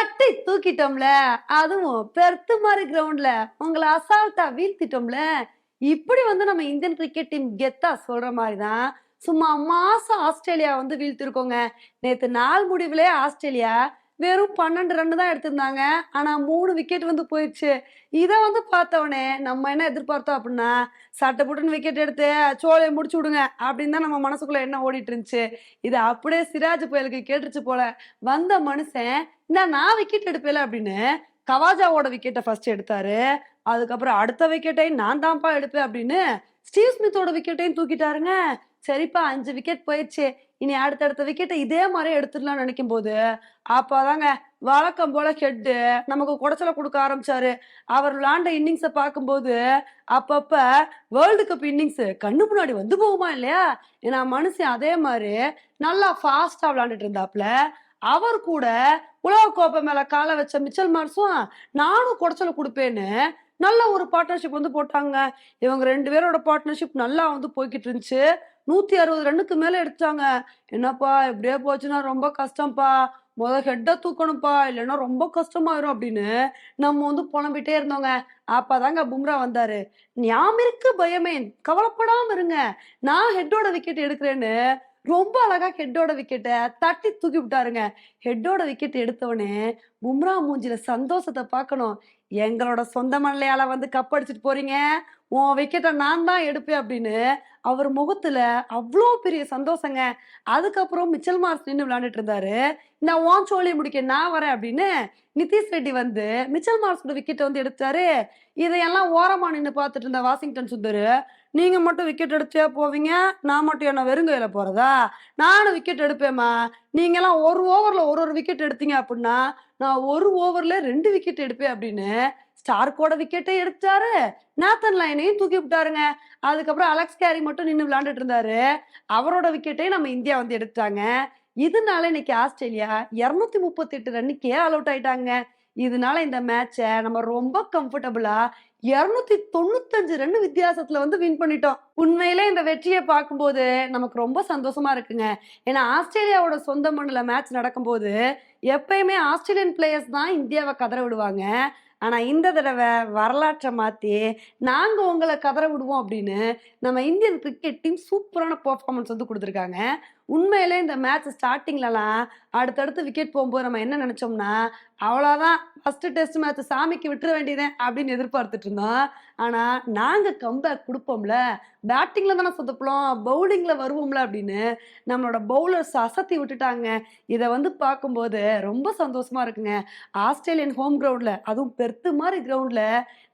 தட்டி தூக்கிட்டோம்ல அதுவும் பெர்த்து மாதிரி கிரவுண்ட்ல உங்களை அசால்ட்டா வீழ்த்திட்டோம்ல. இப்படி வந்து நம்ம இந்தியன் கிரிக்கெட் டீம் கெத்தா சொல்ற மாதிரி தான் சும்மா மாசம் ஆஸ்திரேலியா வந்து வீழ்த்திருக்கோங்க. நேத்து நாள் முடிவுலே ஆஸ்திரேலியா வெறும் பன்னெண்டு ரன் தான் எடுத்திருந்தாங்க. ஆனா மூணு விக்கெட் வந்து போயிடுச்சு. இதை வந்து பார்த்தவொடனே நம்ம என்ன எதிர்பார்த்தோம் அப்படின்னா சட்டை புட்டுன்னு விக்கெட் எடுத்து சோலையை முடிச்சு விடுங்க அப்படின்னு தான் நம்ம மனசுக்குள்ள என்ன ஓடிட்டு இருந்துச்சு. இது அப்படியே சிராஜ் புயலுக்கு கேட்டுருச்சு போல. வந்த மனுஷன் இந்த நான் விக்கெட் எடுப்பேல அப்படின்னு கவாஜாவோட விக்கெட்டை ஃபர்ஸ்ட் எடுத்தாரு. அதுக்கப்புறம் அடுத்த விக்கெட்டையும் நான் தான்ப்பா எடுப்பேன் அப்படின்னு ஸ்டீவ் ஸ்மித்தோட விக்கெட்டையும் தூக்கிட்டாருங்க. சரிப்பா அஞ்சு விக்கெட் போயிடுச்சு. இனி அடுத்தடுத்த விக்கெட்டை இதே மாதிரி எடுத்துடலாம்னு நினைக்கும் போது அப்பதாங்க வழக்கம் போல ஹெட்டு நமக்கு குடைச்சல கொடுக்க ஆரம்பிச்சாரு. அவர் விளாண்ட இன்னிங்ஸை பார்க்கும்போது அப்பப்ப வேர்ல்டு கப் இன்னிங்ஸ் கண்ணு முன்னாடி வந்து போகுமா இல்லையா? ஏன்னா மனுஷன் அதே மாதிரி நல்லா ஃபாஸ்டா விளாண்டுட்டு இருந்தாப்ல அவர் கூட உலக கோப்பை மேல காலை வச்ச மிச்சல் மார்ஸும் நானும் குடைச்சல கொடுப்பேன்னு நல்ல ஒரு பார்ட்னர்ஷிப் வந்து போட்டாங்க. இவங்க ரெண்டு பேரோட பார்ட்னர்ஷிப் நல்லா வந்து போய்கிட்டு இருந்துச்சு. நூத்தி அறுபது ரன்னுக்கு மேல எடுத்தாங்க என்னப்பா இப்படியே போச்சுன்னா ரொம்ப கஷ்டம்ப்பா முத ஹெட்டை தூக்கணும்ப்பா இல்லைன்னா ரொம்ப கஷ்டமாயிரும் அப்படின்னு நம்ம வந்து புலம்பிட்டே இருந்தோங்க. அப்பதாங்க பும்ரா வந்தாரு. ஞாபகம் பயமே. கவலைப்படாம இருங்க. நான் ஹெட்டோட விக்கெட் எடுக்கிறேன்னு ரொம்ப அழகா ஹெட்டோட விக்கெட்டை தட்டி தூக்கி விட்டாருங்க. ஹெட்டோட விக்கெட் எடுத்தவனே பும்ரா மூஞ்சில சந்தோஷத்தை பார்க்கணும். எங்களோட சொந்த மண்லையால வந்து கப் அடிச்சிட்டு போறீங்க? உன் விக்கெட்டை நான் தான் எடுப்பேன் அப்படின்னு அவர் முகத்துல அவ்வளோ பெரிய சந்தோஷங்க. அதுக்கப்புறம் மிச்சல் மார்ஸ் நின்று விளையாண்டுட்டு இருந்தாரு. நான் ஓன் சோழியை முடிக்க நான் வரேன் அப்படின்னு நிதிஷ் ரெட்டி வந்து மிச்சல் மார்ஸோட விக்கெட்டை வந்து எடுத்தாரு. இதையெல்லாம் ஓரமா நின்று பார்த்துட்டு இருந்த வாஷிங்டன் சுந்தர் நீங்க மட்டும் விக்கெட் எடுத்தே போவீங்க நான் மட்டும் என்ன வெறுங்கையில போறதா? நானும் விக்கெட் எடுப்பேம்மா. நீங்கெல்லாம் ஒரு ஓவர்ல ஒரு ஒரு விக்கெட் எடுத்தீங்க அப்படின்னா நான் ஒரு ஓவர்ல ரெண்டு விக்கெட் எடுப்பேன் அப்படின்னு ஸ்டார்க்கோட விக்கெட்டை எடுத்தாரு. நேத்தன் லைனையும் தூக்கி விட்டாருங்க. அதுக்கப்புறம் அலெக்ஸ் கேரி மட்டும் நின்று விளையாண்டுட்டு இருந்தாரு. அவரோட விக்கெட்டையும் நம்ம இந்தியா வந்து எடுத்தாங்க இதனால இன்னைக்கு ஆஸ்திரேலியா இருநூத்தி முப்பத்தி எட்டு ரன்னுக்கே ஆல் அவுட் ஆயிட்டாங்க. இதனால இந்த மேட்சை நம்ம ரொம்ப கம்ஃபர்டபுளா இருநூத்தி தொண்ணூத்தஞ்சு ரன் வித்தியாசத்துல வந்து வின் பண்ணிட்டோம். உண்மையிலே இந்த வெற்றியை பார்க்கும்போது நமக்கு ரொம்ப சந்தோஷமா இருக்குங்க. ஏன்னா ஆஸ்திரேலியாவோட சொந்த மண்ணில் மேட்ச் நடக்கும்போது எப்பயுமே ஆஸ்திரேலியன் பிளேயர்ஸ் தான் இந்தியாவை கதற விடுவாங்க. ஆனால் இந்த தடவை வரலாற்றை மாற்றி நாங்கள் உங்களை கதற விடுவோம் அப்படின்னு நம்ம இந்தியன் கிரிக்கெட் டீம் சூப்பரான பர்ஃபார்மன்ஸ் வந்து கொடுத்துருக்காங்க. உண்மையிலே இந்த மேட்ச் ஸ்டார்டிங்லலாம் அடுத்தடுத்து விக்கெட் போகும்போது நம்ம என்ன நினச்சோம்னா அவ்வளோதான் ஃபஸ்ட்டு டெஸ்ட் மேட்ச் சாமிக்கு விட்டுற வேண்டியதேன் அப்படின்னு எதிர்பார்த்துட்டு இருந்தோம். ஆனால் நாங்கள் கம்பேக் கொடுப்போம்ல பேட்டிங்கில் தானே சொதப்பலாம் பவுலிங்கில் வருவோம்ல அப்படின்னு நம்மளோட பவுலர்ஸ் அசத்தி விட்டுட்டாங்க. இதை வந்து பார்க்கும்போது ரொம்ப சந்தோஷமா இருக்குங்க. ஆஸ்திரேலியன் ஹோம் கிரவுண்ட்ல அதுவும் பெர்த்து மாதிரி கிரவுண்ட்ல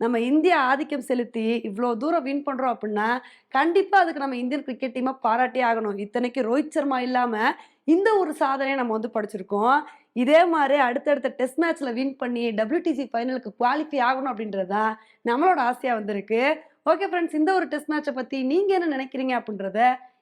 நம்ம இந்தியா ஆதிக்கம் செலுத்தி இவ்வளோ தூரம் வின் பண்றோம் அப்படின்னா கண்டிப்பா அதுக்கு நம்ம இந்தியன் கிரிக்கெட் டீமை பாராட்டி ஆகணும். இத்தனைக்கு ரோஹித் சர்மா இல்லாம இந்த ஒரு சாதனையை நம்ம வந்து படிச்சிருக்கோம். இதே மாதிரி அடுத்தடுத்த டெஸ்ட் மேட்ச்ல வின் பண்ணி டபிள்யூடிசி ஃபைனலுக்கு குவாலிஃபை ஆகணும் அப்படின்றது தான் நம்மளோட ஆசையா வந்திருக்கு. ஓகே ஃப்ரெண்ட்ஸ் இந்த ஒரு டெஸ்ட் மேட்சை பத்தி நீங்க என்ன நினைக்கிறீங்க அப்படின்றத